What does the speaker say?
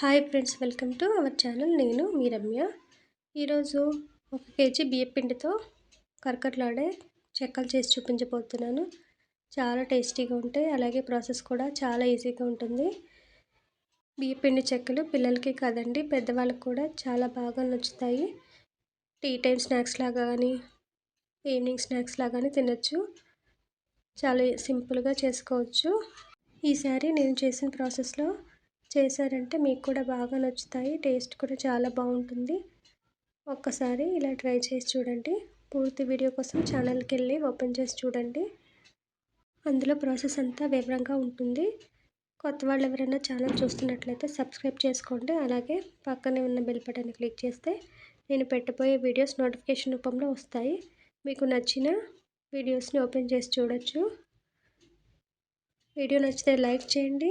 Hi friends welcome to our channel. నేను మీ రమ్య. ఈరోజు ఒక కేజీ బియ్యపిండితో కరకట్లాడే చెక్కలు చేసి చూపించబోతున్నాను. చాలా టేస్టీగా ఉంటాయి అలాగే ప్రాసెస్ కూడా చాలా ఈజీగా ఉంటుంది. బియ్యపిండి చెక్కలు పిల్లలకి కదండి పెద్దవాళ్ళకి కూడా చాలా బాగా నచ్చుతాయి. టీ టైం స్నాక్స్ లాగా కానీ ఈవినింగ్ స్నాక్స్ లాగానే తినచ్చు. చాలా సింపుల్గా చేసుకోవచ్చు. ఈసారి నేను చేసిన ప్రాసెస్లో చేశారంటే మీకు కూడా బాగా నచ్చుతాయి టేస్ట్ కూడా చాలా బాగుంటుంది. ఒక్కసారి ఇలా ట్రై చేసి చూడండి. పూర్తి వీడియో కోసం ఛానల్కి వెళ్ళి ఓపెన్ చేసి చూడండి. అందులో ప్రాసెస్ అంతా వివరంగా ఉంటుంది. కొత్త వాళ్ళు ఎవరైనా ఛానల్ చూస్తున్నట్లయితే సబ్స్క్రైబ్ చేసుకోండి. అలాగే పక్కనే ఉన్న బెల్ బటన్ క్లిక్ చేస్తే నేను పెట్టబోయే వీడియోస్ నోటిఫికేషన్ రూపంలో వస్తాయి. మీకు నచ్చిన వీడియోస్ని ఓపెన్ చేసి చూడొచ్చు. వీడియో నచ్చితే లైక్ చేయండి.